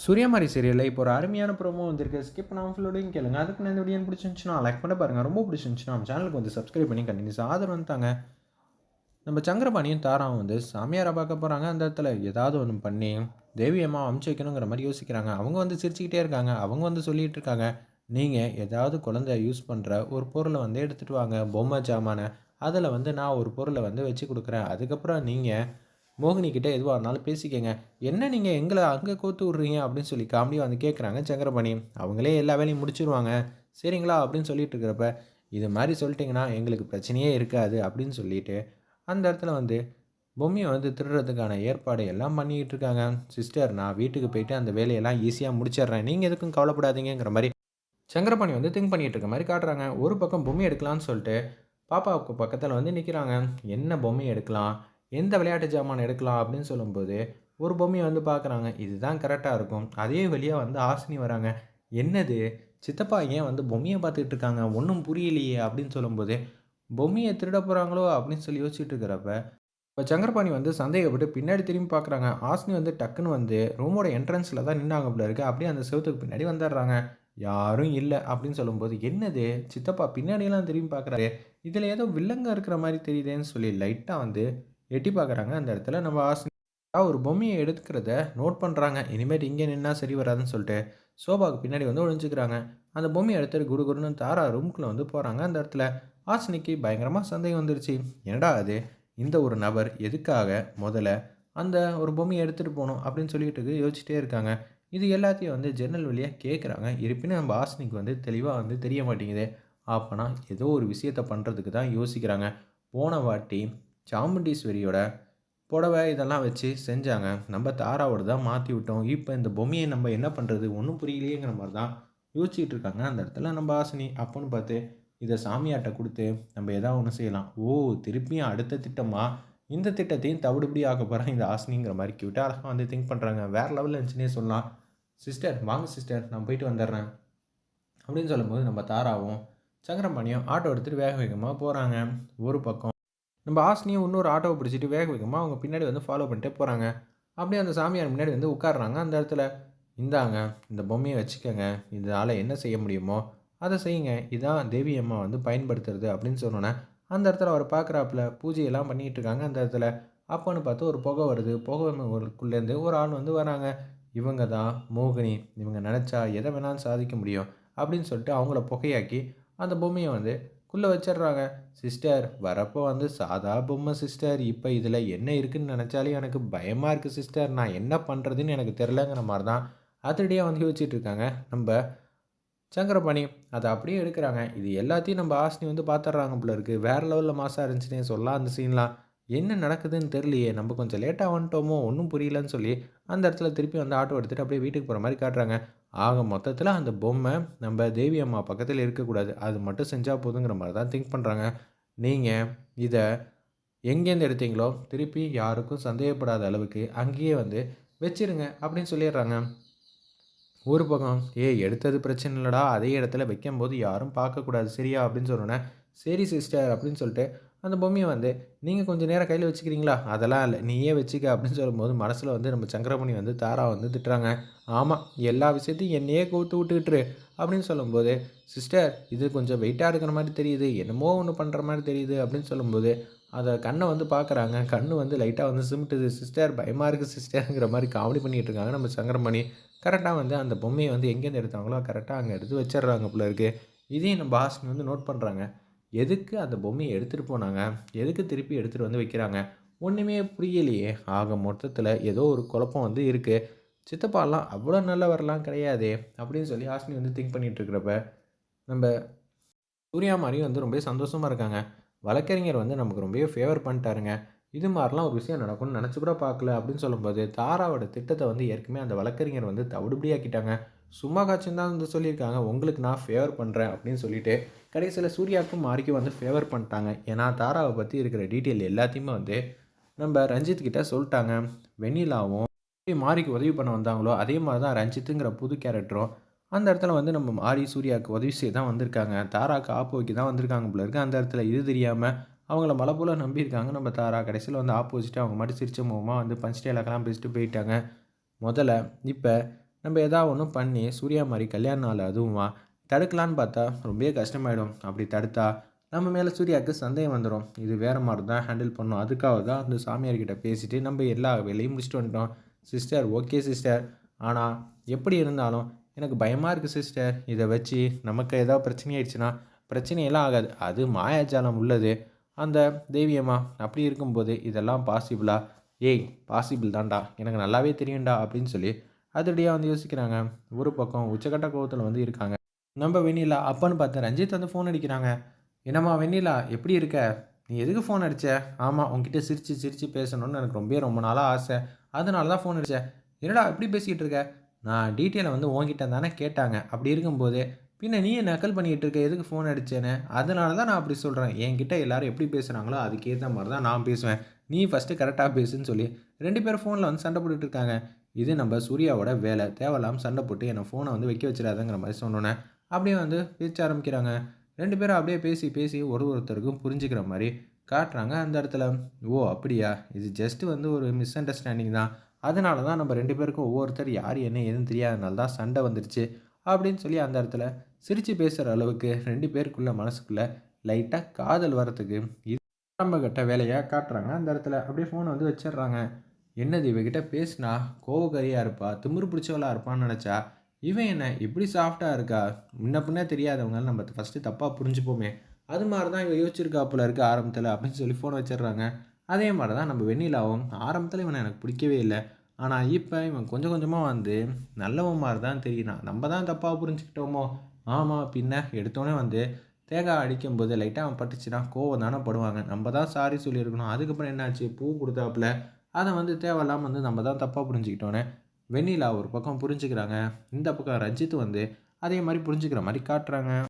சூரியமாரி சீரியலில் இப்போ ஒரு அருமையான ப்ரோமோ வந்திருக்கு. ஸ்கிப் பண்ணாமல் ஃபுல்லோடையும் கேளுங்க. அதுக்கு நான் இந்த வீடியோ பிடிச்சிருந்துச்சுன்னா லைக் பண்ண பாருங்கள் ரொம்ப பிடிச்சிருந்துச்சுன்னா நம்ம சேனலுக்கு வந்து சப்ஸ்கிரைப் பண்ணி கண்டினியூஸ் ஆதரவு வந்துட்டாங்க நம்ம சங்கரபாணியும் தாராவும் வந்து சாமியாரை பார்க்க போகிறாங்க அந்த இடத்துல ஏதாவது ஒன்று பண்ணி தேவியம்மா அமுச்சு வைக்கணுங்கிற மாதிரி யோசிக்கிறாங்க. அவங்க வந்து சிரிச்சுக்கிட்டே இருக்காங்க. அவங்க வந்து சொல்லிகிட்டு இருக்காங்க. நீங்கள் ஏதாவது குழந்தை யூஸ் பண்ணுற ஒரு பொருளை வந்து எடுத்துகிட்டு வாங்க. பொம்மை ஜாமானை அதில் வந்து நான் ஒரு பொருளை வந்து வச்சு கொடுக்குறேன். அதுக்கப்புறம் நீங்கள் மோகினிகிட்ட எதுவாக இருந்தாலும் பேசிக்கங்க. என்ன நீங்கள் எங்களை அங்கே கோத்து விட்றீங்க? அப்படின்னு சொல்லி காமெடி வந்து கேட்குறாங்க சங்கரபாணி அவங்களே எல்லா வேலையும் முடிச்சிருவாங்க. சரிங்களா? அப்படின்னு சொல்லிட்டு இருக்கிறப்ப இது மாதிரி சொல்லிட்டிங்கன்னா எங்களுக்கு பிரச்சனையே இருக்காது. அப்படின்னு சொல்லிட்டு அந்த இடத்துல வந்து பொம்மையை வந்து திருடுறதுக்கான ஏற்பாடு எல்லாம் பண்ணிக்கிட்டு இருக்காங்க. சிஸ்டர் நான் வீட்டுக்கு போயிட்டு அந்த வேலையெல்லாம் ஈஸியாக முடிச்சிடுறேன். நீங்கள் எதுக்கும் கவலைப்படாதீங்கிற மாதிரி சங்கரபாணி வந்து திங்க் பண்ணிகிட்டு இருக்க மாதிரி காட்டுறாங்க. ஒரு பக்கம் பொம்மை எடுக்கலாம்னு சொல்லிட்டு பாப்பாவுக்கு பக்கத்தில் வந்து நிற்கிறாங்க என்ன பொம்மை எடுக்கலாம்? எந்த விளையாட்டு ஜாமான் எடுக்கலாம் அப்படின்னு சொல்லும்போது ஒரு பொம்மையை வந்து பார்க்குறாங்க இதுதான் கரெக்டாக இருக்கும். அதே வழியாக வந்து ஆசினி வராங்க. என்னது? சித்தப்பா ஏன் வந்து பொம்மையை பார்த்துக்கிட்டு இருக்காங்க? ஒன்றும் புரியலையே அப்படின்னு சொல்லும்போது பொம்மையை திருட போகிறாங்களோ அப்படின்னு சொல்லி யோசிச்சுட்டு இருக்கிறப்ப இப்போ சங்கரபாணி வந்து சந்தேகப்பட்டு பின்னாடி திரும்பி பார்க்குறாங்க ஆசினி வந்து டக்குன்னு வந்து ரூமோட என்ட்ரன்ஸில் தான் நின்னாங்க போல இருக்குது அப்படியே அந்த செவத்துக்கு பின்னாடி வந்துடுறாங்க. யாரும் இல்லை அப்படின்னு சொல்லும்போது என்னது? சித்தப்பா பின்னாடியெல்லாம் திரும்பி பார்க்குறாரு இதில் ஏதோ வில்லங்க இருக்கிற மாதிரி தெரியுதேன்னு சொல்லி லைட்டாக வந்து எட்டி பார்க்குறாங்க. அந்த இடத்துல நம்ம ஆசினி ஒரு பொம்மையை எடுக்கிறத நோட் பண்ணுறாங்க இனிமேல் இங்கே நின்னா சரி வராதுன்னு சொல்லிட்டு சோபாவுக்கு பின்னாடி வந்து ஒழிஞ்சிக்கிறாங்க அந்த பொம்மையை எடுத்துட்டு குடு குடுன்னு தாரா ரூம்குள்ளே வந்து போகிறாங்க அந்த இடத்துல ஆசினிக்கு பயங்கரமாக சந்தேகம் வந்துருச்சு. என்னடா அது இந்த ஒரு நபர் எதுக்காக முதல்ல அந்த ஒரு பொம்மையை எடுத்துகிட்டு போகணும் அப்படின்னு சொல்லிட்டு யோசிச்சுட்டே இருக்காங்க. இது எல்லாத்தையும் வந்து ஜன்னல் வழியாக கேட்குறாங்க இருப்பினும் நம்ம ஆசினிக்கு வந்து தெளிவாக வந்து தெரிய மாட்டேங்குது. அப்போனா ஏதோ ஒரு விஷயத்தை பண்ணுறதுக்கு தான் யோசிக்கிறாங்க. போன வாட்டி சாமுண்டீஸ்வரியோட புடவை இதெல்லாம் வச்சு செஞ்சாங்க. நம்ம தாராவோட தான் மாற்றி விட்டோம். இப்போ இந்த பொம்மையை நம்ம என்ன பண்ணுறது ஒன்றும் புரியலையேங்கிற மாதிரி தான் யோசிச்சுட்டு இருக்காங்க. அந்த இடத்துல நம்ம ஆசினி அப்போன்னு பார்த்து இதை சாமியாட்ட கொடுத்து நம்ம எதாவது ஒன்று செய்யலாம். ஓ திருப்பியும் அடுத்த திட்டமாக இந்த திட்டத்தையும் தவிடுபடி ஆக்க போகிறேன் இந்த ஆசினிங்கிற மாதிரி கியூட்டாக அழகாக வந்து திங்க் பண்ணுறாங்க வேறு லெவலில் இருந்துச்சுன்னே சொல்லலாம். சிஸ்டர் வாங்க சிஸ்டர் நான் போயிட்டு வந்துடுறேன். அப்படின்னு சொல்லும்போது நம்ம தாராவும் சங்கரம்பாணியும் ஆட்டோ எடுத்துகிட்டு வேக வேகமாக போகிறாங்க ஒரு பக்கம் நம்ம ஆசினியும் இன்னொரு ஆட்டோவை பிடிச்சிட்டு வேக வேகமாக அவங்க பின்னாடி வந்து ஃபாலோ பண்ணிட்டே போகிறாங்க அப்படியே அந்த சாமியார் முன்னாடி வந்து உட்காடுறாங்க அந்த இடத்துல இந்தாங்க இந்த பொம்மையை வச்சுக்கோங்க. இதனால் என்ன செய்ய முடியுமோ அதை செய்யுங்க. இதான் தேவி அம்மா வந்து பயன்படுத்துறது அப்படின்னு சொன்னோன்னே அந்த இடத்துல அவர் பார்க்குறாப்புல பூஜையெல்லாம் பண்ணிகிட்டு இருக்காங்க அந்த இடத்துல. அப்போன்னு பார்த்து ஒரு புகை வருது. புகைக்குள்ளேருந்து ஒரு ஆள் வந்து வராங்க. இவங்க தான் மோகினி. இவங்க நினச்சா எதை வேணாலும் சாதிக்க முடியும் அப்படின்னு சொல்லிட்டு அவங்கள புகையாக்கி அந்த பொம்மையை வந்து குள்ளே வச்சிடுறாங்க. சிஸ்டர் வரப்போ வந்து சாதா பொம்மை சிஸ்டர் இப்போ இதில் என்ன இருக்குதுன்னு நினச்சாலே எனக்கு பயமாக இருக்குது சிஸ்டர் நான் என்ன பண்ணுறதுன்னு எனக்கு தெரிலங்கிற மாதிரி தான் அதிரடியாக வந்து யோசிச்சுட்டு இருக்காங்க. நம்ம சங்கரபாணி அதை அப்படியே எடுக்கிறாங்க. இது எல்லாத்தையும் நம்ம ஆசினி வந்து பார்த்துட்றாங்க போல இருக்குது வேறு லெவலில் மாசாக இருந்துச்சுன்னே சொல்லலாம். அந்த சீன்லாம் என்ன நடக்குதுன்னு தெரியலையே. நம்ம கொஞ்சம் லேட்டாக வந்துட்டோமோ? ஒன்றும் புரியலன்னு சொல்லி அந்த இடத்துல திருப்பி வந்து ஆட்டோ எடுத்துகிட்டு அப்படியே வீட்டுக்கு போகிற மாதிரி காட்டுறாங்க. ஆக மொத்தத்தில் அந்த பொம்மை நம்ம தேவி அம்மா பக்கத்தில் இருக்கக்கூடாது. அது மட்டும் செஞ்சால் போதுங்கிற மாதிரி தான் திங்க் பண்ணுறாங்க நீங்கள் இதை எங்கேருந்து எடுத்தீங்களோ திருப்பி யாருக்கும் சந்தேகப்படாத அளவுக்கு அங்கேயே வந்து வச்சிருங்க அப்படின்னு சொல்லிடுறாங்க. ஒரு பக்கம் ஏய் எடுத்தது பிரச்சனை இல்லைடா. அதே இடத்துல வைக்கும்போது யாரும் பார்க்கக்கூடாது. சரியா? அப்படின்னு சொன்னோன்னே சரி சிஸ்டர் அப்படின்னு சொல்லிட்டு அந்த பொம்மையை வந்து நீங்கள் கொஞ்சம் நேரம் கையில் வச்சுக்கிறீங்களா? அதெல்லாம் இல்லை நீயே வச்சுக்க அப்படின்னு சொல்லும்போது மனசில் வந்து நம்ம சங்கரமணி வந்து தாரா வந்து திட்டுறாங்க. ஆமாம் எல்லா விஷயத்தையும் என்னையே கூத்து விட்டுக்கிட்டுரு அப்படின்னு சொல்லும்போது சிஸ்டர் இது கொஞ்சம் வெயிட்டாக இருக்கிற மாதிரி தெரியுது என்னமோ ஒன்று பண்ணுற மாதிரி தெரியுது அப்படின்னு சொல்லும்போது அதை கண்ணை வந்து பார்க்குறாங்க கண்ணு வந்து லைட்டாக வந்து சிமிட்டுது. சிஸ்டர் பயமாக இருக்குது சிஸ்டருங்கிற மாதிரி காமெடி பண்ணிகிட்டு இருக்காங்க நம்ம சங்கரமணி. கரெக்டாக வந்து அந்த பொம்மையை வந்து எங்கேருந்து எடுத்தாங்களோ கரெக்டாக அங்கே எடுத்து வச்சிடுறாங்க போல இருக்குது இதையும் நம்ம பாஸ்னு வந்து நோட் பண்ணுறாங்க எதுக்கு அந்த பொம்மையை எடுத்துகிட்டு போனாங்க? எதுக்கு திருப்பி எடுத்துகிட்டு வந்து வைக்கிறாங்க? ஒன்றுமே புரியலையே. ஆக மொத்தத்தில் ஏதோ ஒரு குழப்பம் வந்து இருக்குது சித்தப்பாலாம் அவ்வளோ நல்ல வரலாம் கிடையாதே அப்படின்னு சொல்லி ஹாஸ்னி வந்து திங்க் பண்ணிகிட்டு இருக்கிறப்ப நம்ம சூர்யா மாதிரியும் வந்து ரொம்ப சந்தோஷமாக இருக்காங்க. வழக்கறிஞர் வந்து நமக்கு ரொம்பவே ஃபேவர் பண்ணிட்டாருங்க. இது மாதிரிலாம் ஒரு விஷயம் நடக்கும்னு நினச்சி கூட பார்க்கல அப்படின்னு சொல்லும்போது தாராவோட திட்டத்தை வந்து ஏற்கனவே அந்த வழக்கறிஞர் வந்து தவிடுபடியாக்கிட்டாங்க. சும்மா காட்சியும் தான் வந்து சொல்லியிருக்காங்க. உங்களுக்கு நான் ஃபேவர் பண்ணுறேன் அப்படின்னு சொல்லிட்டு கடைசியில் சூர்யாவுக்கும் மாரிக்கும் வந்து ஃபேவர் பண்ணிட்டாங்க. ஏன்னா தாராவை பற்றி இருக்கிற டீட்டெயில் எல்லாத்தையுமே வந்து நம்ம ரஞ்சித் கிட்ட சொல்லிட்டாங்க. வெண்ணிலாவும் மாரிக்கு உதவி பண்ண வந்தாங்களோ அதே மாதிரி தான் ரஞ்சித்துங்கிற புது கேரக்டரும் அந்த இடத்துல வந்து நம்ம மாரி சூர்யாவுக்கு உதவி செய்ய தான் வந்திருக்காங்க. தாராக்கு ஆப்போக்கி தான் வந்திருக்காங்க போல இருக்குது அந்த இடத்துல இது தெரியாமல் அவங்கள மலை போல் நம்பியிருக்காங்க நம்ம தாரா. கடைசியில் வந்து ஆப்போசிட்டாக அவங்க மட்டும் சிரிச்ச முகமாக வந்து பஞ்ச் டேலாக்கெல்லாம் பேசிட்டு போயிட்டாங்க. முதல்ல இப்போ நம்ம எதாவது ஒன்று பண்ணி சூர்யா மாதிரி கல்யாண நாள் அதுவுமா தடுக்கலான்னு பார்த்தா ரொம்பவே கஷ்டமாயிடும். அப்படி தடுத்தா நம்ம மேலே சூர்யாவுக்கு சந்தேகம் வந்துடும் இது வேறு மாதிரி தான் ஹேண்டில் பண்ணோம் அதுக்காக தான் அந்த சாமியார்கிட்ட பேசிவிட்டு நம்ம எல்லா வேலையும் முடிச்சுட்டு வந்துட்டோம். சிஸ்டர் ஓகே சிஸ்டர் ஆனால் எப்படி இருந்தாலும் எனக்கு பயமாக இருக்குது சிஸ்டர் இதை வச்சு நமக்கு ஏதாவது பிரச்சனை ஆயிடுச்சுன்னா பிரச்சனையெல்லாம் ஆகாது. அது மாயாஜாலம் உள்ளது. அந்த தெய்வியம்மா அப்படி இருக்கும்போது இதெல்லாம் பாசிபிளா ஏய் பாசிபிள் தான்டா. எனக்கு நல்லாவே தெரியும்டா அப்படின்னு சொல்லி அதிரடியாக வந்து யோசிக்கிறாங்க. ஒரு பக்கம் உச்சக்கட்ட கோபத்தில் வந்து இருக்காங்க. நம்ம வெண்ணிலா அப்பான்னு பார்த்து ரஞ்சித் வந்து ஃபோன் அடிக்கிறாங்க. என்னம்மா வெண்ணிலா எப்படி இருக்க? நீ எதுக்கு ஃபோன் அடிச்ச? ஆமாம் உங்ககிட்ட சிரித்து சிரித்து பேசணும்னு எனக்கு ரொம்ப ரொம்ப நாளாக ஆசை. அதனால தான் ஃபோன் அடித்தேன் என்னடா எப்படி பேசிக்கிட்டு இருக்க? நான் டீட்டெயிலை வந்து உங்ககிட்ட தானே கேட்டாங்க. அப்படி இருக்கும்போது பின்ன நீ நக்கல் பண்ணிகிட்டு இருக்க? எதுக்கு ஃபோன் அடிச்சேன்னு? அதனால தான் நான் அப்படி சொல்கிறேன் என்கிட்ட எல்லோரும் எப்படி பேசுகிறாங்களோ அதுக்கேற்ற மாதிரி தான் நான் பேசுவேன். நீ ஃபஸ்ட்டு கரெக்டாக பேசுன்னு சொல்லி ரெண்டு பேரும் ஃபோனில் வந்து சண்டை போட்டுட்டு இருக்காங்க. இது நம்ம சூர்யாவோட வேலை. தேவையில்லாமல் சண்டை போட்டு என்னை ஃபோனை வந்து வைக்க வச்சிடாதங்கிற மாதிரி சொன்னோன்னே அப்படியே வந்து பேச ஆரம்பிக்கிறாங்க. ரெண்டு பேரும் அப்படியே பேசி பேசி ஒரு ஒருத்தருக்கும் புரிஞ்சுக்கிற மாதிரி காட்டுறாங்க அந்த இடத்துல. ஓ அப்படியா? இது ஜஸ்ட் வந்து ஒரு மிஸ் அண்டர்ஸ்டாண்டிங் தான். அதனால தான் நம்ம ரெண்டு பேருக்கும் ஒவ்வொருத்தர் யார் என்ன ஏதுன்னு தெரியாதனால தான் சண்டை வந்துருச்சு அப்படின்னு சொல்லி அந்த இடத்துல சிரித்து பேசுகிற அளவுக்கு ரெண்டு பேருக்குள்ள மனசுக்குள்ளே லைட்டாக காதல் வரத்துக்கு இது ஆரம்பகட்ட வேலையாக காட்டுறாங்க அந்த இடத்துல. அப்படியே ஃபோனை வந்து வச்சிடுறாங்க. என்னது இவகிட்ட பேசினா கோவக்கரியாக இருப்பா திமிரு பிடிச்சவளாக இருப்பான்னு நினச்சா இவன் என்ன இப்படி சாஃப்டாக இருக்கா? முன்ன பின்னே தெரியாதவங்க நம்ம ஃபஸ்ட்டு தப்பாக புரிஞ்சுப்போமே. அது மாதிரி தான் இவன் யோசிச்சிருக்காப்புல இருக்க ஆரம்பத்தில் அப்படின்னு சொல்லி ஃபோன் வச்சிடுறாங்க. அதே மாதிரி தான் நம்ம வெண்ணிலாவும் ஆரம்பத்தில் இவனை எனக்கு பிடிக்கவே இல்லை. ஆனால் இப்போ இவன் கொஞ்சம் கொஞ்சமாக வந்து நல்லவன் மாதிரி தான் தெரியுறான். நம்ம தான் தப்பாக புரிஞ்சுக்கிட்டோமோ? ஆமாம் பின்ன எடுத்தோடனே வந்து தேங்காய் அடிக்கும்போது லைட்டாக அவன் பட்டுச்சுன்னா கோவம் தானே படுவாங்க. நம்ம தான் சாரி சொல்லியிருக்கணும். அதுக்கப்புறம் என்னாச்சு? பூ கொடுத்தாப்புல. அதை வந்து தேவையில்லாமல் வந்து நம்ம தான் தப்பாக புரிஞ்சுக்கிட்டோன்னே வெண்ணிலா ஒரு பக்கம் புரிஞ்சுக்கிறாங்க இந்த பக்கம் ரஞ்சித் வந்து அதே மாதிரி புரிஞ்சுக்கிற மாதிரி காட்டுறாங்க.